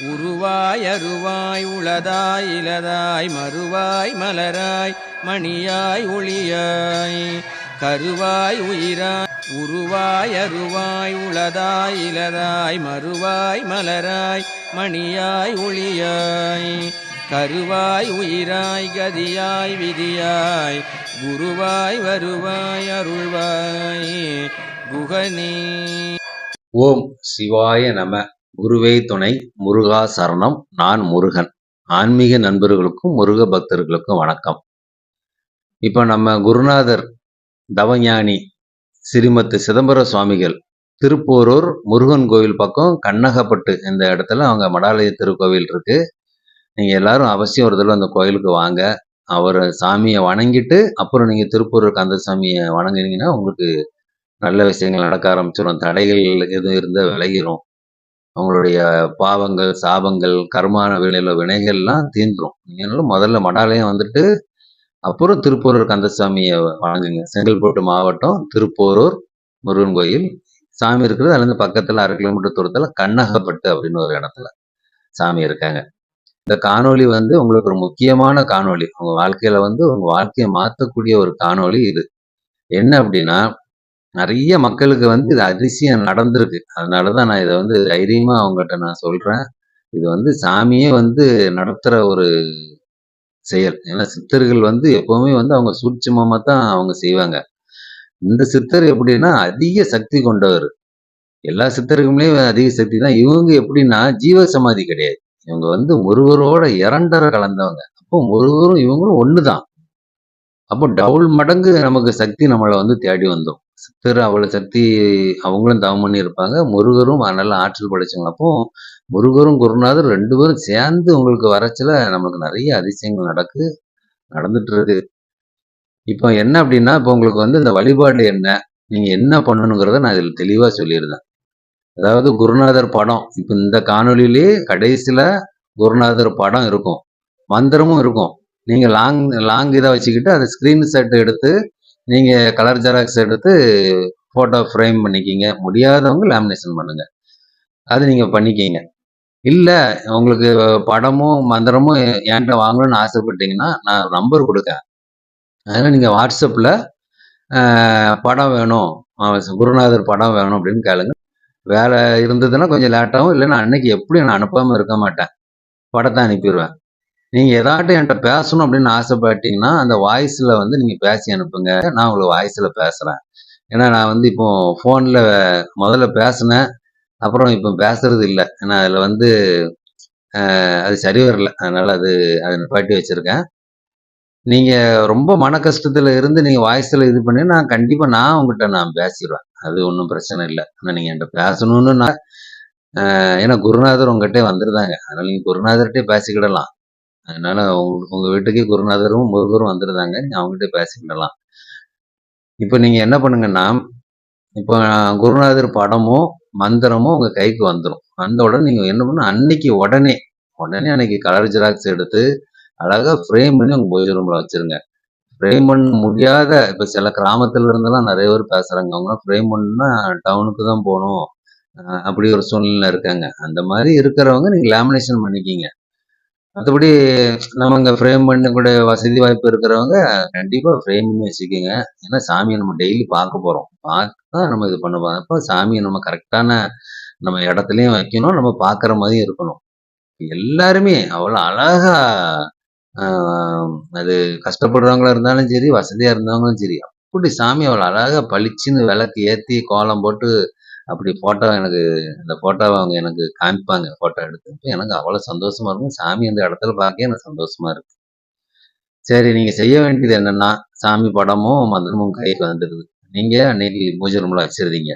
உருவாய் அருவாய் உளதாய் இலதாய் மறுவாய் மலராய் மணியாய் ஒளியாய் கருவாய் உயிராய் உருவாய் அருவாய் உளதாய் இலதாய் மறுவாய் மலராய் மணியாய் ஒளியாய் கருவாய் உயிராய் கதியாய் விதியாய் குருவாய் வருவாய் அருள்வாய் குகனே. ஓம் சிவாய நம. குருவே துணை முருகா சரணம் நான் முருகன். ஆன்மீக நண்பர்களுக்கும் முருக பக்தர்களுக்கும் வணக்கம். இப்போ நம்ம குருநாதர் தவஞானி ஸ்ரீமத்து சிதம்பர சுவாமிகள் திருப்போரூர் முருகன் கோவில் பக்கம் கண்ணகப்பட்டு இந்த இடத்துல அவங்க மடாலய திருக்கோவில் இருக்கு. நீங்க எல்லாரும் அவசியம் ஒரு தடவை அந்த கோயிலுக்கு வாங்க. அவர் சாமியை வணங்கிட்டு அப்புறம் நீங்க திருப்பூரூர் கந்தசாமியை வணங்குனீங்கன்னா உங்களுக்கு நல்ல விஷயங்கள் நடக்க ஆரம்பிச்சிடும் தடைகள் எதுவும் இருந்தால் விலகிரும். அவங்களுடைய பாவங்கள் சாபங்கள் கர்மான வேலையில வினைகள்லாம் தீந்துரும் நீங்க முதல்ல மடாலயம் வந்துட்டு அப்புறம் திருப்பூரூர் கந்தசாமியை வணங்குங்க. செங்கல்பட்டு மாவட்டம் திருப்போரூர் முருகன் கோயில். சாமி இருக்கிறது அதுலேருந்து பக்கத்தில் அரை கிலோமீட்டர் தூரத்தில் கண்ணகப்பட்டு அப்படின்னு ஒரு இடத்துல சாமி இருக்காங்க. இந்த காணொலி வந்து உங்களுக்கு ஒரு முக்கியமான காணொலி உங்க வாழ்க்கையில வந்து உங்க வாழ்க்கையை மாற்றக்கூடிய ஒரு காணொலி இது. என்ன அப்படின்னா நிறைய மக்களுக்கு வந்து இது அதிசயம் நடந்திருக்கு. அதனால தான் நான் இதை வந்து தைரியமாக அவங்ககிட்ட நான் சொல்கிறேன் இது வந்து சாமியே வந்து நடத்துகிற ஒரு செயல். ஏன்னா சித்தர்கள் வந்து எப்போவுமே வந்து அவங்க சூட்சமமாக தான் அவங்க செய்வாங்க. இந்த சித்தர் எப்படின்னா அதிக சக்தி கொண்டவர். எல்லா சித்தர்களுமே அதிக சக்தி தான். இவங்க எப்படின்னா ஜீவ சமாதி கிடையாது. இவங்க வந்து முருகரோட இரண்டரை கலந்தவங்க. அப்போ முருகரும் இவங்களும் ஒன்று தான் அப்போ டபுள் மடங்கு நமக்கு சக்தி நம்மளை வந்து தேடி வந்தோம் சித்தர் அவ்வளவு சக்தி அவங்களும் தவம் பண்ணி இருப்பாங்க முருகரும் நல்ல ஆற்றல் படைச்சவங்க. அப்போ முருகரும் குருநாதர் ரெண்டு பேரும் சேர்ந்து உங்களுக்கு வரச்சில நமக்கு நிறைய அதிசயங்கள் நடக்கு நடந்துட்டு இருக்கு. இப்போ என்ன அப்படின்னா இப்போ உங்களுக்கு வந்து இந்த வழிபாடு என்ன? நீங்க என்ன பண்ணணுங்கிறத நான் இதில் தெளிவா சொல்லியிருந்தேன். அதாவது குருநாதர் படம். இப்போ இந்த காணொலியிலே கடைசியில குருநாதர் படம் இருக்கும். மந்திரமும் இருக்கும். நீங்க லாங் லாங் இதை வச்சுக்கிட்டு அதை ஸ்கிரீன்ஷாட் எடுத்து நீங்கள் கலர் ஜெராக்ஸ் எடுத்து ஃபோட்டோ ஃப்ரேம் பண்ணிக்கிங்க. முடியாதவங்க லேமினேஷன் பண்ணுங்கள் அது நீங்கள் பண்ணிக்கிங்க. இல்லை உங்களுக்கு படமும் மந்திரமும் என்கிட்ட வாங்கணும்னு ஆசைப்பட்டீங்கன்னா நான் நம்பர் கொடுக்கேன் அதனால் நீங்கள் வாட்ஸ்அப்பில் படம் வேணும். குருநாதர் படம் வேணும் அப்படின்னு கேளுங்க. வேலை இருந்ததுன்னா கொஞ்சம் லேட்டாகும் நான் அன்னைக்கு எப்படியும் நான் அனுப்பாமல் இருக்க மாட்டேன். படத்தை அனுப்பிடுவேன். நீங்கள் ஏதாட்டும் என்கிட்ட பேசணும் அப்படின்னு ஆசைப்பட்டீங்கன்னா அந்த வாய்ஸில் வந்து நீங்கள் பேசி அனுப்புங்க. நான் உங்களுக்கு வாய்ஸில் பேசுகிறேன் ஏன்னா நான் வந்து இப்போ ஃபோனில் முதல்ல பேசினேன். அப்புறம் இப்போ பேசுறது இல்லை. ஏன்னா அதில் வந்து அது சரி வரல. அதனால் அது அதை நிப்பாட்டி வச்சுருக்கேன். நீங்கள் ரொம்ப மன கஷ்டத்தில் இருந்து நீங்கள் வாய்ஸில் இது பண்ணி நான் கண்டிப்பாக நான் உங்ககிட்ட நான் பேசிடுவேன். அது ஒன்றும் பிரச்சனை இல்லை. ஆனால் நீங்கள் என்கிட்ட பேசணும்னு நான் ஏன்னா குருநாதர் உங்ககிட்டே வந்துருந்தாங்க. அதனால் நீங்கள் குருநாதர்கிட்டே பேசிக்கிடலாம். அதனால உங்க உங்க வீட்டுக்கே குருநாதரும் முருகரும் வந்துருந்தாங்க. நீங்க அவங்ககிட்ட பேசிக்கிடலாம். இப்போ நீங்க என்ன பண்ணுங்கன்னா இப்போ குருநாதர் படமும் மந்திரமும் உங்க கைக்கு வந்துடும் வந்த உடனே நீங்க என்ன பண்ண அன்னைக்கு உடனே உடனே அன்னைக்கு கலர் ஜெராக்ஸ் எடுத்து அழகா ஃப்ரேம் பண்ணி உங்க பூஜை ரூம்ல வச்சிருங்க. ஃப்ரேம் பண்ண முடியாத இப்ப சில கிராமத்துல இருந்தெல்லாம் நிறைய பேர் பேசுறாங்க. அவங்க ஃப்ரேம் பண்ணா டவுனுக்கு தான் போகணும். அப்படி ஒரு சூழ்நிலை இருக்காங்க. அந்த மாதிரி இருக்கிறவங்க நீங்க லேமினேஷன் பண்ணிக்கிங்க. மற்றபடி நம்ம இங்க ஃப்ரேம் பண்ணக்கூடிய வசதி வாய்ப்பு இருக்கிறவங்க கண்டிப்பா ஃப்ரேம் பண்ணி வச்சுக்கோங்க. ஏன்னா சாமியை நம்ம டெய்லி பார்க்க போறோம். தான் நம்ம இது பண்ண அப்போ சாமியை நம்ம கரெக்டான நம்ம இடத்துலயும் வைக்கணும். நம்ம பார்க்குற மாதிரியும் இருக்கணும். எல்லாருமே அவ்வளோ அழகா அது கஷ்டப்படுறவங்களா இருந்தாலும் சரி வசதியா இருந்தவங்களும் சரி அப்படி சாமி அவ்வளோ அழகா பளிச்சுன்னு விளக்கு ஏத்தி கோலம் போட்டு அப்படி ஃபோட்டோ எனக்கு இந்த ஃபோட்டோவை அவங்க எனக்கு காமிப்பாங்க. ஃபோட்டோ எடுத்து எனக்கு அவ்வளோ சந்தோஷமா இருக்கும். சாமி அந்த இடத்துல பார்க்க எனக்கு சந்தோஷமா இருக்கு. சரி நீங்க செய்ய வேண்டியது என்னன்னா சாமி படமும் மந்திரமும் கைக்கு வந்துடுது. நீங்க அன்னைக்கு பூஜை ரூம்ல வச்சிருந்தீங்க.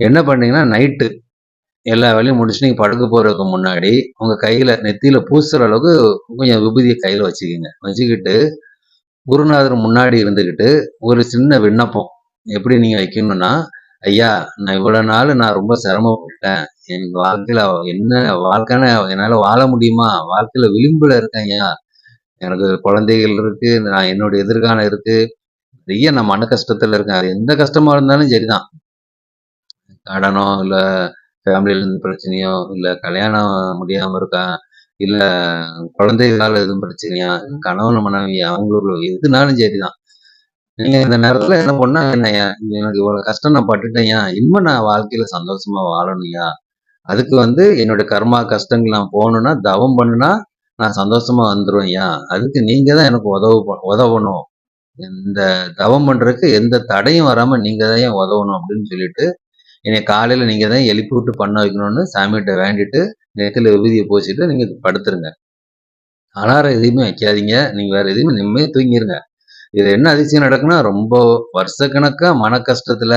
என்ன பண்ணீங்கன்னா நைட்டு எல்லா வேலையும் முடிச்சு நீங்க படுக்க போறதுக்கு முன்னாடி உங்க கையில நெத்தியில பூசுற அளவுக்கு கொஞ்சம் விபூதியை கையில வச்சுக்கிங்க. வச்சுக்கிட்டு குருநாதர் முன்னாடி இருந்துக்கிட்டு ஒரு சின்ன விண்ணப்பம் எப்படி நீங்க வைக்கணும்னா ஐயா நான் இவ்வளவு நாள் நான் ரொம்ப சிரமப்பட்டேன் என் வாழ்க்கையில என்ன வாழ்க்கைன்னு என்னால வாழ முடியுமா? வாழ்க்கையில விளிம்புல இருக்கேன் ஐயா. எனக்கு குழந்தைகள் இருக்கு நான் என்னோட எதிர்காலம் இருக்கு. நிறைய நான் மன கஷ்டத்துல இருக்கேன். அது எந்த கஷ்டமா இருந்தாலும் சரிதான். கடனோ இல்ல ஃபேமிலியில இருந்து பிரச்சனையோ, இல்ல கல்யாணம் முடியாம இருக்கா, இல்ல குழந்தைகளால எதுவும் பிரச்சனையா, கணவன் மனைவி அவங்களுக்குள்ள எதுனாலும் சரிதான். நீங்க இந்த நேரத்துல என்ன பண்ணா என்னையா எனக்கு இவ்வளவு கஷ்டம் நான் பட்டுட்டேன்யா, இன்னும் நான் வாழ்க்கையில சந்தோஷமா வாழணும்யா. அதுக்கு வந்து என்னோட கர்மா கஷ்டங்கள் நான் போகணும்னா, தவம் பண்ணுனா நான் சந்தோஷமா வந்துருவேன்யா. அதுக்கு நீங்க தான் எனக்கு உதவு ப உதவணும். இந்த தவம் பண்றதுக்கு எந்த தடையும் வராம நீங்க தான் உதவணும் அப்படின்னு சொல்லிட்டு, என்னை காலையில நீங்க தான் எழுப்பி விட்டு பண்ண வைக்கணும்னு சாமிகிட்ட வேண்டிட்டு, நெத்தியில விபூதியை பூசிட்டு நீங்க படுத்துருங்க. அலாரம் எதையுமே வைக்காதீங்க. நீங்க வேற எதையுமே நிம்மதியா தூங்கிருங்க. இது என்ன அதிசயம் நடக்குன்னா ரொம்ப வருஷக்கணக்கா மன கஷ்டத்துல,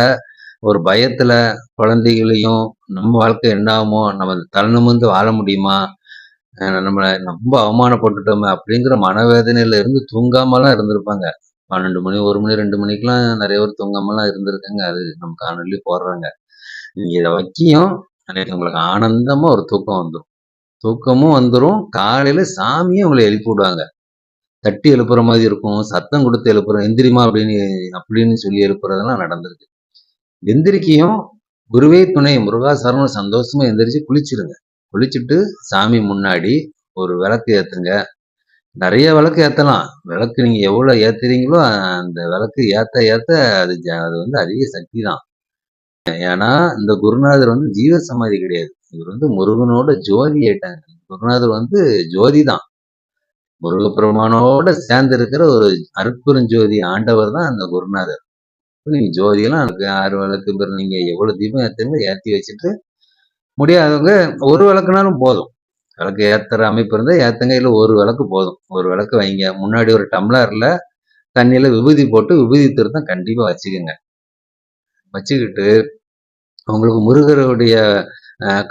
ஒரு பயத்துல குழந்தைகளையும், நம்ம வாழ்க்கை என்ன ஆகுமோ, நம்ம தலை நிமிர்ந்து வாழ முடியுமா, நம்மளை ரொம்ப அவமானப்பட்டுட்டோமே அப்படிங்கிற மனவேதனையில இருந்து தூங்காமலாம் இருந்திருப்பாங்க. 12 மணி, ஒரு மணி, ரெண்டு மணிக்கெல்லாம் நிறைய பேர் தூங்காமலாம் இருந்திருக்காங்க. அது நம்ம காணொலி போடுறாங்க. நீங்க இத வக்கியும், அன்னைக்கு உங்களுக்கு ஆனந்தமா ஒரு தூக்கம் வந்துடும் தூக்கமும் வந்துடும் காலையில சாமியும் உங்களை எழுப்பி விடுவாங்க. தட்டி எழுப்புற மாதிரி இருக்கும். சத்தம் கொடுத்து எழுப்புற எந்திரிமா அப்படின்னு அப்படின்னு சொல்லி எழுப்புறதெல்லாம் நடந்திருக்கு. எந்திரிக்கையும், குருவே துணை முருகா சரணம் சந்தோஷமா எந்திரிச்சு குளிச்சிருங்க. குளிச்சுட்டு சாமி முன்னாடி ஒரு விளக்கு ஏத்துங்க. நிறைய விளக்கு ஏத்தலாம். விளக்கு நீங்க எவ்வளோ ஏத்துறீங்களோ, அந்த விளக்கு ஏத்த ஏத்த அது ஜ அது வந்து அதிக சக்தி தான். ஏன்னா, இந்த குருநாதர் வந்து ஜீவ சமாதி கிடையாது. இவர் வந்து முருகனோட ஜோதி ஆயிட்டாங்க. குருநாதர் வந்து ஜோதி தான். முருகப்பெருமானோட சேர்ந்து இருக்கிற ஒரு அற்புறஞ்சோதி ஆண்டவர் தான் அந்த குருநாதர். நீங்க ஜோதியெல்லாம் இருக்கு 6 விளக்கு பிறகு நீங்க எவ்வளவு தீபம் ஏற்றுங்களோ ஏற்றி வச்சுட்டு, முடியாதவங்க ஒரு விளக்குனாலும் போதும். விளக்கு ஏத்துற அமைப்பு இருந்தால் ஏத்துங்க. இல்லை ஒரு விளக்கு போதும். ஒரு விளக்கு வைங்க. முன்னாடி ஒரு டம்ளர்ல தண்ணியில் விபூதி போட்டு விபூதி திருத்தம் கண்டிப்பா வச்சுக்கோங்க வச்சுக்கிட்டு, உங்களுக்கு முருகருடைய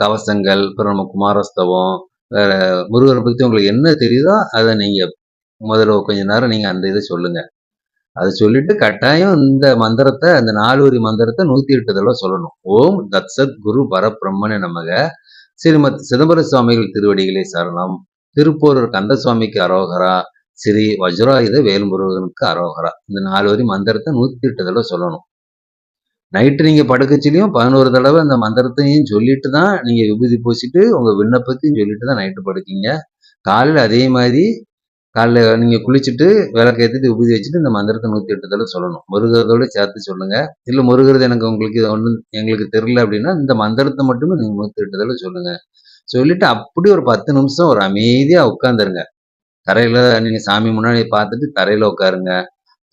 கவசங்கள், அப்புறம் நம்ம குமாரஸ்தவம், வேற முருகரை பற்றி உங்களுக்கு என்ன தெரியுதோ, அதை நீங்கள் முதல்ல கொஞ்ச நேரம் நீங்கள் அந்த இதை சொல்லுங்க. அதை சொல்லிட்டு கட்டாயம் இந்த மந்திரத்தை அந்த 4 வரி மந்திரத்த 108 தடவ சொல்லணும். ஓம் தத்சத் குரு பரபிரம்மனே நமக. ஸ்ரீமத் சிதம்பர சுவாமிகள் திருவடிகளே சரணம். திருப்போரூர் கந்தசுவாமிக்கு அரோகரா. ஸ்ரீ வஜ்ராயுத வேல்முருகனுக்கு அரோகரா. இந்த நாலு வரி மந்திரத்த 108 தடவ சொல்லணும். நைட்டு நீங்கள் படுக்கச்சிலையும் பதினோரு தடவை அந்த மந்திரத்தையும் சொல்லிட்டு தான் நீங்கள் விபூதி பூசிட்டு, உங்கள் விண்ணப்பத்தையும் சொல்லிட்டு தான் நைட்டு படுக்கீங்க. காலையில் அதே மாதிரி காலைல நீங்கள் குளிச்சுட்டு, விளக்கு ஏற்றிட்டு விபூதி வச்சுட்டு இந்த மந்திரத்தை நூற்றி எட்டு தடவை சொல்லணும். முருகிறதோடு சேர்த்து சொல்லுங்கள் இல்லை முருகிறது எனக்கு உங்களுக்கு ஒன்றும் எங்களுக்கு தெரில அப்படின்னா, இந்த மந்திரத்தை மட்டுமே நீங்க 108 தடவ சொல்லுங்க. சொல்லிட்டு அப்படியே ஒரு 10 நிமிஷம் ஒரு அமைதியாக உட்காந்துருங்க தரையில் நீங்கள் சாமி முன்னாடி பார்த்துட்டு தரையில் உட்காருங்க.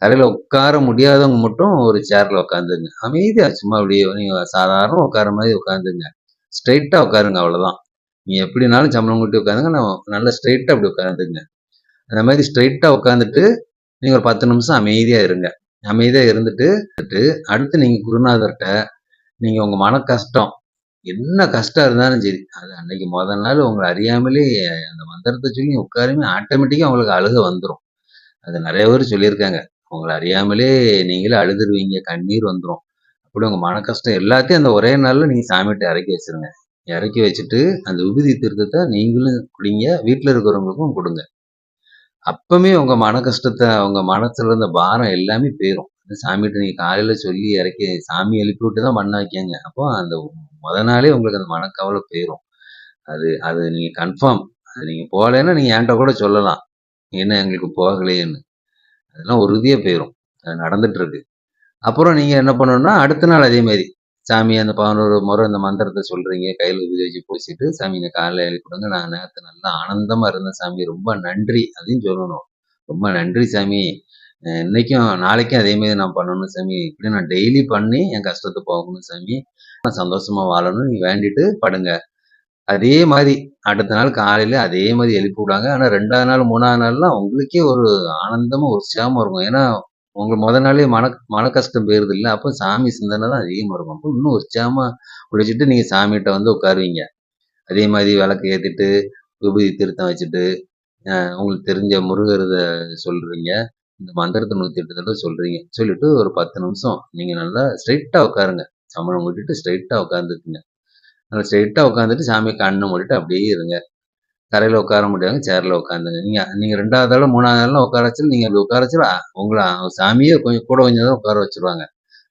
கடையில் உட்கார முடியாதவங்க மட்டும் ஒரு சேரில் உட்காந்துருங்க. அமைதியாக சும்மா அப்படியே நீங்கள் சாதாரண உட்கார மாதிரி உட்காந்துங்க. ஸ்ட்ரைட்டாக உட்காருங்க அவ்வளோதான். நீங்கள் எப்படினாலும் சம்பளம் கொட்டி உட்காருங்க. நான் நல்லா ஸ்ட்ரைட்டாக அப்படி உட்காந்துங்க. அந்த மாதிரி ஸ்ட்ரைட்டாக உட்காந்துட்டு, நீங்கள் ஒரு 10 நிமிஷம் அமைதியாக இருங்க. அமைதியாக இருந்துட்டு, அடுத்து நீங்கள் குருநாதர்கிட்ட நீங்கள் உங்கள் மன கஷ்டம், என்ன கஷ்டம் இருந்தாலும் சரி, அது அன்னைக்கு முதல் நாள் உங்களை அறியாமலே அந்த மந்திரத்தை சொல்லி உட்காருமே ஆட்டோமேட்டிக்காக உங்களுக்கு அழுக வந்துடும் அது நிறைய பேர் சொல்லியிருக்காங்க. உங்களை அறியாமலே நீங்களே அழுதுருவீங்க. கண்ணீர் வந்துடும் அப்படி உங்கள் மன கஷ்டம் எல்லாத்தையும் அந்த ஒரே நாளில் நீங்கள் சாமிகிட்ட இறக்கி வச்சுருங்க. இறக்கி வச்சுட்டு, அந்த விபூதி திருத்தத்தை நீங்களும் குடிங்க. வீட்டில் இருக்கிறவங்களுக்கும் கொடுங்க அப்பவுமே உங்கள் மன கஷ்டத்தை உங்கள் மனசில் இருந்த பாரம் எல்லாமே போயிரும். சாமிகிட்ட நீங்கள் காலையில் சொல்லி இறக்கி சாமி எழுப்பி விட்டு தான் பண்ண வைக்கங்க. அப்போ அந்த முத நாளே உங்களுக்கு அந்த மனக்கவலை போயிரும். அது அது நீங்கள் கன்ஃபார்ம். அது நீங்கள் போகலைன்னா நீங்கள் என்கிட்ட கூட சொல்லலாம். என்ன எங்களுக்கு போகலையேன்னு. அதெல்லாம் உறுதியாக போயிடும் அது நடந்துட்டுருக்கு அப்புறம் நீங்கள் என்ன பண்ணணும்னா, அடுத்த நாள் அதே மாதிரி சாமி அந்த 11 முறை அந்த மந்திரத்தை சொல்கிறீங்க கையில் உதவி வச்சு பூசிட்டு, சாமி இந்த காலையில் எழுப்பி விடுங்க. நான் நேத்து நல்லா ஆனந்தமாக இருந்தேன் சாமி. ரொம்ப நன்றி. அதையும் சொல்லணும். ரொம்ப நன்றி சாமி. இன்னைக்கும் நாளைக்கும் அதே மாதிரி நான் பண்ணணும் சாமி. இப்படி நான் டெய்லி பண்ணி என் கஷ்டத்தை போகணும் சாமி. நான் சந்தோஷமாக வாழணும் நீ வேண்டிட்டு படுங்க. அதே மாதிரி அடுத்த நாள் காலையில அதே மாதிரி எழுப்பி விடுவாங்க. ஆனா ரெண்டாவது நாள், மூணாவது நாள்லாம் உங்களுக்கே ஒரு ஆனந்தமாக உற்சாகமாக இருக்கும். ஏன்னா, உங்களுக்கு முத நாளே மன மன கஷ்டம் போயிருதுல்ல. அப்போ சாமி சிந்தனை தான் அதிகமாக இருக்கும். அப்போ இன்னும் உற்சாகமா குளிச்சுட்டு நீங்க சாமிகிட்ட வந்து உட்காருவீங்க. அதே மாதிரி விளக்கு ஏத்திட்டு, விபூதி திருத்தம் வச்சுட்டு, உங்களுக்கு தெரிஞ்ச முருகரதை சொல்கிறீங்க சொல்றீங்க. இந்த மந்திரத்த 108 தடவ சொல்றீங்க. சொல்லிட்டு ஒரு 10 நிமிஷம் நீங்க நல்லா ஸ்ட்ரெயிட்டா உட்காருங்க. சம்பளம் கூட்டிட்டு ஸ்ட்ரெயிட்டா உட்காந்துக்குங்க. நல்லா ஸ்ட்ரெயிட்டாக உட்காந்துட்டு சாமிய கண்ணை மூடிட்டு அப்படியே இருங்க. தரையில் உட்கார முடியாது சேரில் உட்காந்துங்க. நீங்க நீங்க 2வது தடவ, 3வது நாள்லாம் உட்கார வச்சு நீங்கள் அப்படி உட்கார வச்சு உங்களை சாமியே கொஞ்சம் கூட கொஞ்சம் தான் உட்கார வச்சுருவாங்க.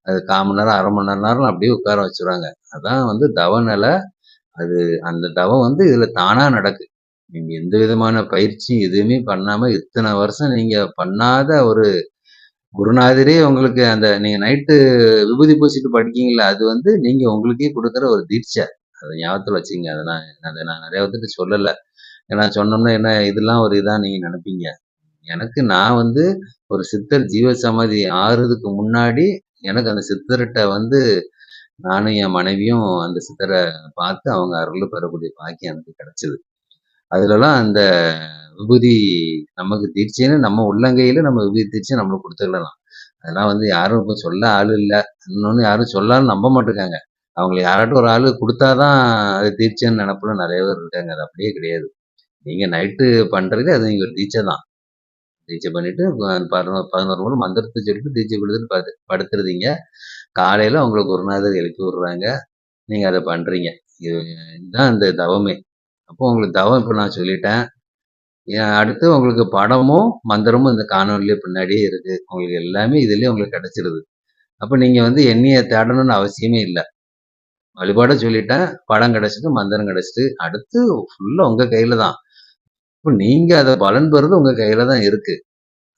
அது 1/4 மணி நேரம், அரை மணி நேரம் அப்படியே உட்கார வச்சுருவாங்க. அதான் வந்து தவ நிலை அது அந்த தவம் வந்து இதில் தானாக நடக்கு. நீங்கள் எந்த விதமான பயிற்சி எதுவுமே பண்ணாமல் இத்தனை வருஷம் நீங்கள் பண்ணாத ஒரு குருநாதரே உங்களுக்கு அந்த நீங்கள் நைட்டு விபூதி பூசிட்டு படிக்கீங்களா அது வந்து நீங்கள் உங்களுக்கே கொடுக்குற ஒரு தீட்சை. அதை ஞாபகத்தில் வச்சுங்க அதை நான் நான் நிறையா வந்துட்டு சொல்லலை. ஏன்னா சொன்னோம்னா என்ன இதெல்லாம் ஒரு இதாக நீங்கள் நினைப்பீங்க. எனக்கு நான் வந்து ஒரு சித்தர் ஜீவசமாதி ஆறுறதுக்கு முன்னாடி எனக்கு அந்த சித்தர்கிட்ட வந்து நானும் என் மனைவியும் அந்த சித்தரை பார்த்து அவங்க அருள் பெறக்கூடிய பாக்கியம் எனக்கு கிடைச்சிது. அதுலலாம் அந்த விபூதி நமக்கு தீர்ச்சின்னு நம்ம உள்ளங்கையில நம்ம விபூதி தீர்ச்சி நம்மளுக்கு கொடுத்துக்கலாம் அதெல்லாம் வந்து யாரும் இப்போ சொல்ல ஆள் இல்லை. இன்னொன்று யாரும் சொல்லாலும் நம்ப மாட்டிருக்காங்க. அவங்களுக்கு யாராட்டும் ஒரு ஆள் கொடுத்தாதான் அது தீட்சைன்னு நினப்புல நிறைய பேர் இருக்காங்க. அது அப்படியே கிடையாது. நீங்க நைட்டு பண்றது அது நீங்கள் ஒரு தீட்சை தான். தீட்சை பண்ணிட்டு பதினோரு பதினோரு 11 முறை சொல்லிட்டு தீட்சை குடுத்துட்டு படு படுத்துருதீங்க. காலையில ஒரு குருநாதர் எழுப்பி விடுறாங்க. நீங்க அதை பண்றீங்க. இது இதுதான் இந்த தவமே. அப்போ உங்களுக்கு தவம் இப்போ நான் சொல்லிட்டேன். அடுத்து உங்களுக்கு படமும், மந்திரமும் இந்த காணொலியே பின்னாடியே இருக்கு. உங்களுக்கு எல்லாமே இதுலயே உங்களுக்கு கிடைச்சிருது. அப்போ நீங்க வந்து என்னைய தேடணும்னு அவசியமே இல்லை வழிபாட சொல்லிட்டேன். படம் கிடைச்சிட்டு மந்திரம் கிடைச்சிட்டு அடுத்து ஃபுல்லா உங்க கையில தான். இப்போ நீங்க அதை பலன் பெறுறது உங்க கையில தான் இருக்கு.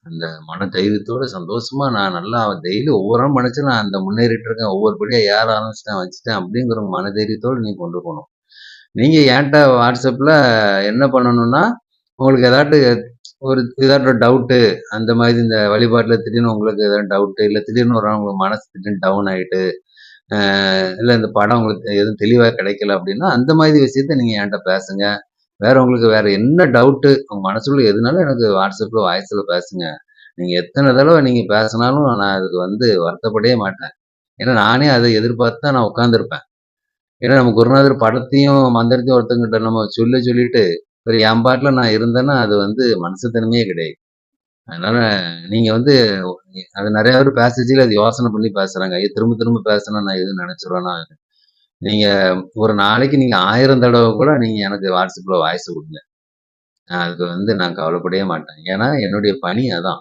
அந்த மன தைரியத்தோட சந்தோஷமா நான் நல்லா டெய்லி ஒவ்வொரு நாள் நெனச்சு நான் அந்த முன்னேறிட்டு இருக்கேன். ஒவ்வொரு படியா ஏற ஆரம்பிச்சிட்டேன் வச்சுட்டேன் அப்படிங்கிற மன தைரியத்தோட நீ கொண்டு போகணும் நீங்க ஏன்ட்ட வாட்ஸ்அப்பில் என்ன பண்ணணும்னா, உங்களுக்கு ஏதாட்டு ஒரு ஏதாட்ட டவுட்டு அந்த மாதிரி இந்த வழிபாட்டில் திடீர்னு உங்களுக்கு ஏதாவது டவுட்டு, இல்லை திடீர்னு ஒரு உங்களுக்கு மனசு திடீர்னு டவுன் ஆயிட்டு, இல்லை இந்த படம் உங்களுக்கு எதுவும் தெளிவாக கிடைக்கல அப்படின்னா, அந்த மாதிரி விஷயத்த நீங்கள் என்கிட்ட பேசுங்க. வேற உங்களுக்கு வேற என்ன டவுட்டு உங்கள் மனசுக்குள்ள எதுனாலும் எனக்கு வாட்ஸ்அப்பில் வாய்ஸில் பேசுங்க. நீங்கள் எத்தனை தடவை நீங்கள் பேசினாலும் நான் அதுக்கு வந்து வருத்தப்படவே மாட்டேன். ஏன்னா நானே அதை எதிர்பார்த்து தான் நான் உட்காந்துருப்பேன் ஏன்னா நம்ம குருநாதர் படத்தையும், மந்திரத்தையும் ஒருத்தங்கிட்ட நம்ம சொல்ல சொல்லிட்டு, ஒரு என் பாட்டில் நான் இருந்தேன்னா, அது வந்து மனுஷத்தனமே கிடையாது. அதனால நீங்க வந்து அது நிறைய பேர் பேசச்சுல அது யோசனை பண்ணி பேசுறாங்க. ஐயோ! திரும்ப திரும்ப பேசினா நான் எதுவும் நினைச்சிருவேன்னா நீங்க ஒரு நாளைக்கு நீங்க ஆயிரம் தடவை கூட நீங்க எனக்கு வாட்ஸ்அப்ல வாய்ஸ் கொடுங்க அதுக்கு வந்து நான் கவலைப்படவே மாட்டேன். ஏன்னா என்னுடைய பணி அதான்.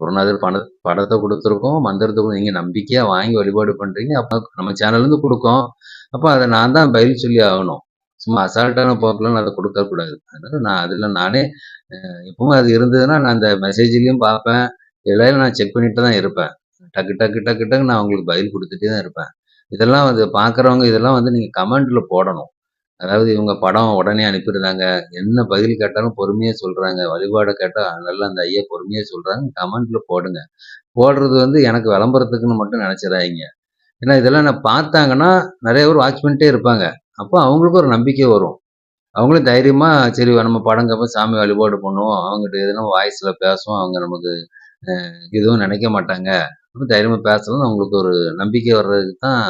குருநாதர் பண படத்தை கொடுத்துருக்கோம் மந்திரத்தை நீங்கள் நீங்க நம்பிக்கையா வாங்கி வழிபாடு பண்றீங்க. அப்ப நம்ம சேனல்லேருந்து கொடுக்கோம் அப்ப அதை நான் தான் பதில் சொல்லி ஆகணும். சும்மா அசால்ட்டான போக்குல அதை கொடுக்கக்கூடாது குடுக்கக்கூடாது. அதனால நான் அதில் நானே எப்பவும் அது இருந்ததுன்னா, நான் அந்த மெசேஜ்லேயும் பார்ப்பேன். எல்லாரும் நான் செக் பண்ணிட்டு தான் இருப்பேன். டக்கு டக்கு டக்கு டக்குன்னு நான் உங்களுக்கு பதில் கொடுத்துட்டே தான் இருப்பேன். இதெல்லாம் வந்து பார்க்குறவங்க இதெல்லாம் வந்து நீங்கள் கமெண்ட்ல போடணும். அதாவது இவங்க படம் உடனே அனுப்பிடுறாங்க. என்ன பதில் கேட்டாலும் பொறுமையாக சொல்கிறாங்க வழிபாட கேட்டால் நல்லா அந்த ஐயா பொறுமையாக சொல்கிறாங்க கமெண்ட்ல போடுங்க. போடுறது வந்து எனக்கு விளம்பரத்துக்குன்னு மட்டும் நினச்சிடாதீங்க ஏன்னா இதெல்லாம் நான் பார்த்தாங்கன்னா, நிறைய பேர் வாட்ச் பண்ணிட்டே இருப்பாங்க. அப்போ அவங்களுக்கும் ஒரு நம்பிக்கை வரும். அவங்களும் தைரியமாக சரி நம்ம படம் சாமி வழிபாடு பண்ணுவோம். அவங்ககிட்ட எதுனா வாய்ஸில் பேசுவோம். அவங்க நமக்கு எதுவும் நினைக்க மாட்டாங்க. அப்போ தைரியமாக பேசலாம் அவங்களுக்கு ஒரு நம்பிக்கை வர்றதுக்கு தான்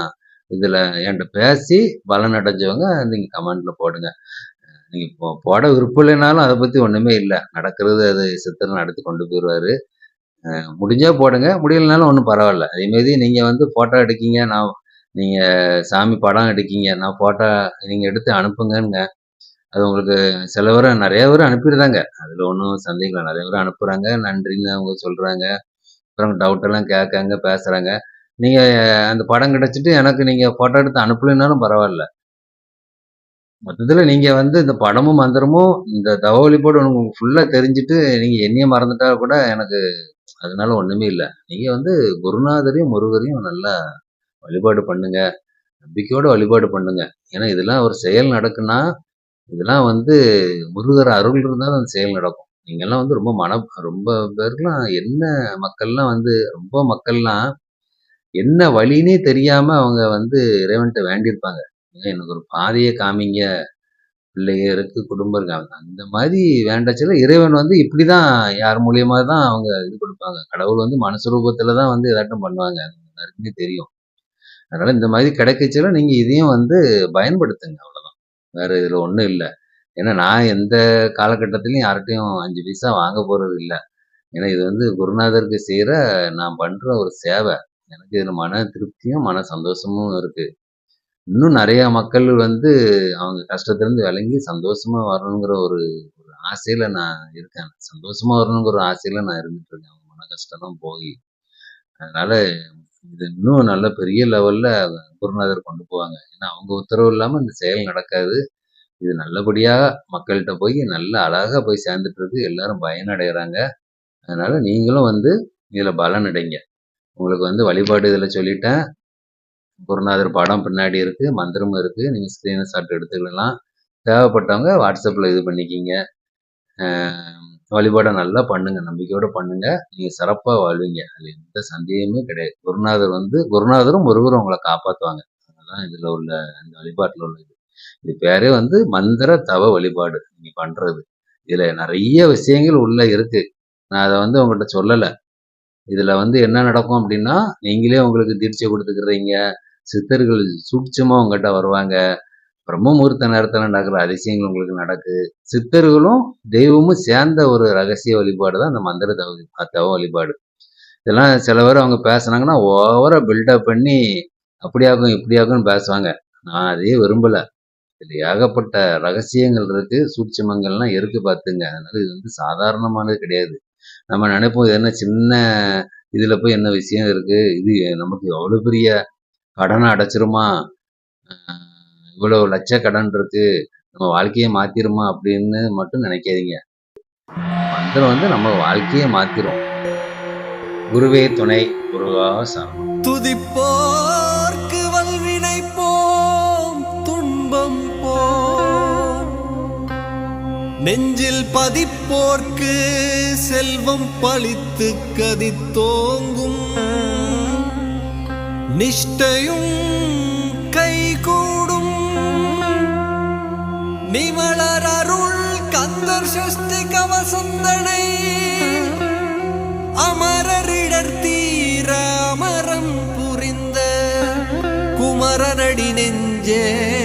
இதில் என்கிட்ட பேசி பலன் அடைஞ்சவங்க நீங்கள் கமெண்டில் போடுங்க. நீங்கள் போ போட விருப்பம் இல்லைனாலும் அதை பற்றி ஒன்றுமே இல்லை நடக்கிறது அது சித்தர் நடத்தி கொண்டு போயிடுவார் முடிஞ்சால் போடுங்க. முடியலனாலும் ஒன்றும் பரவாயில்ல அதேமாரி நீங்கள் வந்து ஃபோட்டோ எடுக்கீங்க. நான் நீங்கள் சாமி படம் எடுக்கீங்க. நான் ஃபோட்டோ நீங்கள் எடுத்து அனுப்புங்கங்க. அது உங்களுக்கு சில பேர் நிறைய பேர் அனுப்பிடுறாங்க. அதில் ஒன்றும் சந்தேகம் நிறைய நெறைய பேர் அனுப்புகிறாங்க நன்றின்னு அவங்க சொல்கிறாங்க அப்புறம் டவுட்டெல்லாம் கேட்காங்க, பேசுகிறாங்க நீங்கள் அந்த படம் கிடச்சிட்டு எனக்கு நீங்கள் ஃபோட்டோ எடுத்து அனுப்பலைனாலும் பரவாயில்ல மொத்தத்தில் நீங்கள் வந்து இந்த படமும், மந்திரமும் இந்த தவ வழிபாடு உங்களுக்கு ஃபுல்லாக தெரிஞ்சுட்டு, நீங்கள் என்னையே மறந்துட்டா கூட எனக்கு அதனால ஒன்றுமே இல்லை நீங்கள் வந்து குருநாதரையும், முருகரையும் நல்லா வழிபாடு பண்ணுங்க. நம்பிக்கையோட வழிபாடு பண்ணுங்க. ஏன்னா இதெல்லாம் ஒரு செயல் நடக்குன்னா, இதெல்லாம் வந்து முருகர் அருள் இருந்தால் தான் அந்த செயல் நடக்கும். நீங்கள்லாம் வந்து ரொம்ப மன ரொம்ப பேருக்குலாம் என்ன மக்கள்லாம் வந்து ரொம்ப மக்கள்லாம் என்ன வழின்னே தெரியாம அவங்க வந்து இறைவன்கிட்ட வேண்டியிருப்பாங்க. எனக்கு ஒரு பாதையை காமிங்க. பிள்ளைங்க இருக்கு, குடும்பம் இருக்காங்க அந்த மாதிரி வேண்டச்சல இறைவன் வந்து இப்படிதான் யார் மூலியமா தான் அவங்க இது கொடுப்பாங்க கடவுள் வந்து மனசு ரூபத்துல தான் வந்து எதாட்டும் பண்ணுவாங்க. எல்லாருக்குமே தெரியும். அதனால இந்த மாதிரி கிடைக்கச்சல நீங்க இதையும் வந்து பயன்படுத்துங்க அவ்வளோதான். வேற இதுல ஒண்ணும் இல்லை ஏன்னா நான் எந்த காலகட்டத்திலையும் யார்கிட்டையும் அஞ்சு பைசா வாங்க போறது இல்லை ஏன்னா இது வந்து குருநாதருக்கு செய்கிற நான் பண்ற ஒரு சேவை. எனக்கு இதில் மன திருப்தியும், மன சந்தோஷமும் இருக்கு. இன்னும் நிறையா மக்கள் வந்து அவங்க கஷ்டத்துலருந்து விளங்கி சந்தோஷமா வரணுங்கிற ஒரு ஒரு ஆசையில நான் இருக்கேன். சந்தோஷமா வரணுங்கிற ஒரு ஆசையில நான் இருந்துட்டு இருக்கேன். அவங்க மன கஷ்டம்லாம் போய் அதனால இது இன்னும் நல்ல பெரிய லெவல்ல குருநாதர் கொண்டு போவாங்க. ஏன்னா அவங்க உத்தரவு இல்லாம இந்த செயல் நடக்காது. இது நல்லபடியாக மக்கள்கிட்ட போய் நல்ல அழகா போய் சேர்ந்துட்டு இருக்கு. எல்லாரும் பயனடைகிறாங்க அதனால நீங்களும் வந்து இதுல பலன் அடைங்க. உங்களுக்கு வந்து வழிபாடு இதில் சொல்லிட்டேன். குருநாதர் படம் பின்னாடி இருக்கு மந்திரமும் இருக்கு. நீங்க ஸ்கிரீன்ஷாட் எடுத்துக்கலாம். தேவைப்பட்டவங்க வாட்ஸ்அப்பில் இது பண்ணிக்கிங்க. ஆஹ் வழிபாடை நல்லா பண்ணுங்க நம்பிக்கையோட பண்ணுங்க. நீங்க சிறப்பா வாழ்வீங்க. அதுல எந்த சந்தேகமே கிடையாது. குருநாதர் வந்து குருநாதரும் முருகரும் உங்களை காப்பாத்துவாங்க. அதுதான் இதுல உள்ள இந்த வழிபாட்டுல உள்ள இது. இது பேரே வந்து மந்திர தவ வழிபாடு நீங்க பண்றது. இதுல நிறைய விஷயங்கள் உள்ள இருக்கு. நான் அதை வந்து உங்கள்கிட்ட சொல்லல. இதுல வந்து என்ன நடக்கும் அப்படின்னா நீங்களே உங்களுக்கு தீட்சை கொடுத்துக்கிறீங்க. சித்தர்கள் சூட்சமா உங்ககிட்ட வருவாங்க. பிரம்ம முகூர்த்த நேரத்தில் நடக்கிற அதிசயங்கள் உங்களுக்கு நடக்குது சித்தர்களும் தெய்வமும் சேர்ந்த ஒரு ரகசிய வழிபாடு தான் அந்த மந்திர தவ தவ வழிபாடு. இதெல்லாம் சில பேர் அவங்க பேசுனாங்கன்னா ஓவரா பில்டப் பண்ணி அப்படியாகும் இப்படியாகும்னு பேசுவாங்க. நான் அதையே விரும்பல. இதில் ஏகப்பட்ட ரகசியங்கள் இருக்கு. சூட்சமங்கள்லாம் இருக்கு பார்த்துங்க. அதனால இது வந்து சாதாரணமானது கிடையாது. நம்ம நினைப்போம் இது என்ன சின்ன இதுல போய் என்ன விஷயம் இருக்கு? இது நமக்கு எவ்வளோ பெரிய கடனை அடைச்சிருமா? இவ்வளவு லட்ச கடன் இருக்கு நம்ம வாழ்க்கையை மாத்திருமா அப்படின்னு மட்டும் நினைக்காதீங்க. மந்திரம் வந்து நம்ம வாழ்க்கையை மாத்திரும். குருவே துணை குருவா சரணம். துதிப்போர்க்கு வல்வினை போம் துன்பம் போம். நெஞ்சில் பதிப்போர்க்கு செல்வம் பழித்து கதித்தோங்கும். நிஷ்டையும் நிமலர் அருள் கந்தர் சஷ்டி கவசந்தனை. அமரரிடர் தீர அமரம் புரிந்த குமரனடி நெஞ்சே.